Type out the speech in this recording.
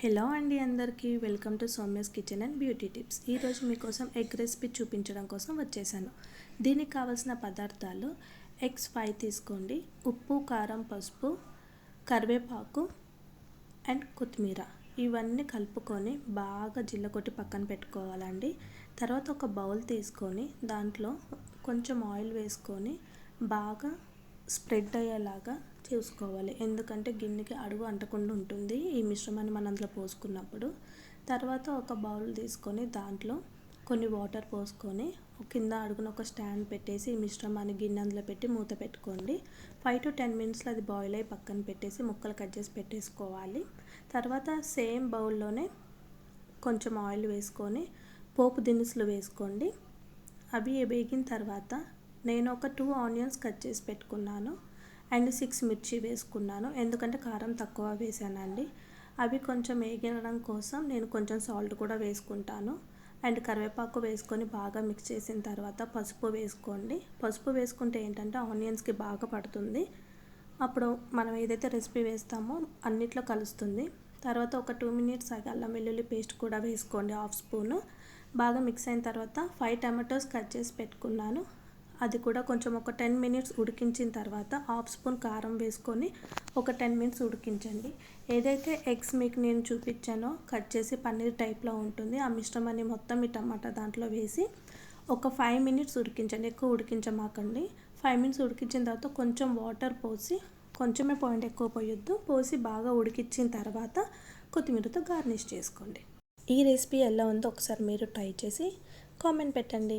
Hello అండి అందరికీ welcome to Soumya's kitchen and beauty tips. ఈరోజు మీకోసం ఎగ్ రెసిపీ చూపించడం కోసం వచ్చేసాను. దీనికి కావాల్సిన పదార్థాలు ఎగ్స్ ఫైవ్ తీసుకోండి. ఉప్పు కారం పసుపు కరివేపాకు అండ్ కొత్తిమీర. ఇవన్నీ కలుపుకొని బాగా జిల్లకొట్టి పక్కన పెట్టుకోవాలండి. తర్వాత ఒక బౌల్ తీసుకొని దాంట్లో కొంచెం ఆయిల్ వేసుకొని బాగా స్ప్రెడ్ అయ్యేలాగా చూసుకోవాలి. ఎందుకంటే గిన్నెకి అడుగు అంటకుండా ఉంటుంది. ఈ మిశ్రమాన్ని మనం అందులో పోసుకున్నప్పుడు తర్వాత ఒక బౌల్ తీసుకొని దాంట్లో కొన్ని వాటర్ పోసుకొని కింద అడుగున ఒక స్టాండ్ పెట్టేసి ఈ మిశ్రమాన్ని గిన్నె అందులో పెట్టి మూత పెట్టుకోండి. ఫైవ్ టు టెన్ మినిట్స్లో అది బాయిల్ అయ్యి పక్కన పెట్టేసి ముక్కలు కట్ చేసి పెట్టేసుకోవాలి. తర్వాత సేమ్ బౌల్లోనే కొంచెం ఆయిల్ వేసుకొని పోపు దినుసులు వేసుకోండి. అవి వేగిన తర్వాత నేను ఒక టూ ఆనియన్స్ కట్ చేసి పెట్టుకున్నాను. అండ్ సిక్స్ మిర్చి వేసుకున్నాను. ఎందుకంటే కారం తక్కువ వేసానండి. అవి కొంచెం వేగడం కోసం నేను కొంచెం సాల్ట్ కూడా వేసుకుంటాను. అండ్ కరివేపాకు వేసుకొని బాగా మిక్స్ చేసిన తర్వాత పసుపు వేసుకోండి. పసుపు వేసుకుంటే ఏంటంటే ఆనియన్స్కి బాగా పడుతుంది. అప్పుడు మనం ఏదైతే రెసిపీ వేస్తామో అన్నిట్లో కలుస్తుంది. తర్వాత ఒక టూ మినిట్స్ ఆగి అల్లం వెల్లుల్లి పేస్ట్ కూడా వేసుకోండి హాఫ్ స్పూను బాగా మిక్స్ అయిన తర్వాత ఫైవ్ టమాటోస్ కట్ చేసి పెట్టుకున్నాను. అది కూడా కొంచెం ఒక టెన్ మినిట్స్ ఉడికించిన తర్వాత హాఫ్ స్పూన్ కారం వేసుకొని ఒక టెన్ మినిట్స్ ఉడికించండి. ఏదైతే ఎగ్స్ మీకు నేను చూపించానో కట్ చేసి పన్నీర్ టైప్లో ఉంటుంది ఆ మిశ్రమాన్ని మొత్తం ఈ టమాటా దాంట్లో వేసి ఒక ఫైవ్ మినిట్స్ ఉడికించండి. ఎక్కువ ఉడికించమాకండి. ఫైవ్ మినిట్స్ ఉడికించిన తర్వాత కొంచెం వాటర్ పోసి కొంచెమే పాయింట్ ఎక్కువ పోయొద్దు పోసి బాగా ఉడికించిన తర్వాత కొత్తిమీరతో గార్నిష్ చేసుకోండి. ఈ రెసిపీ ఎలా ఉందో ఒకసారి మీరు ట్రై చేసి కామెంట్ పెట్టండి.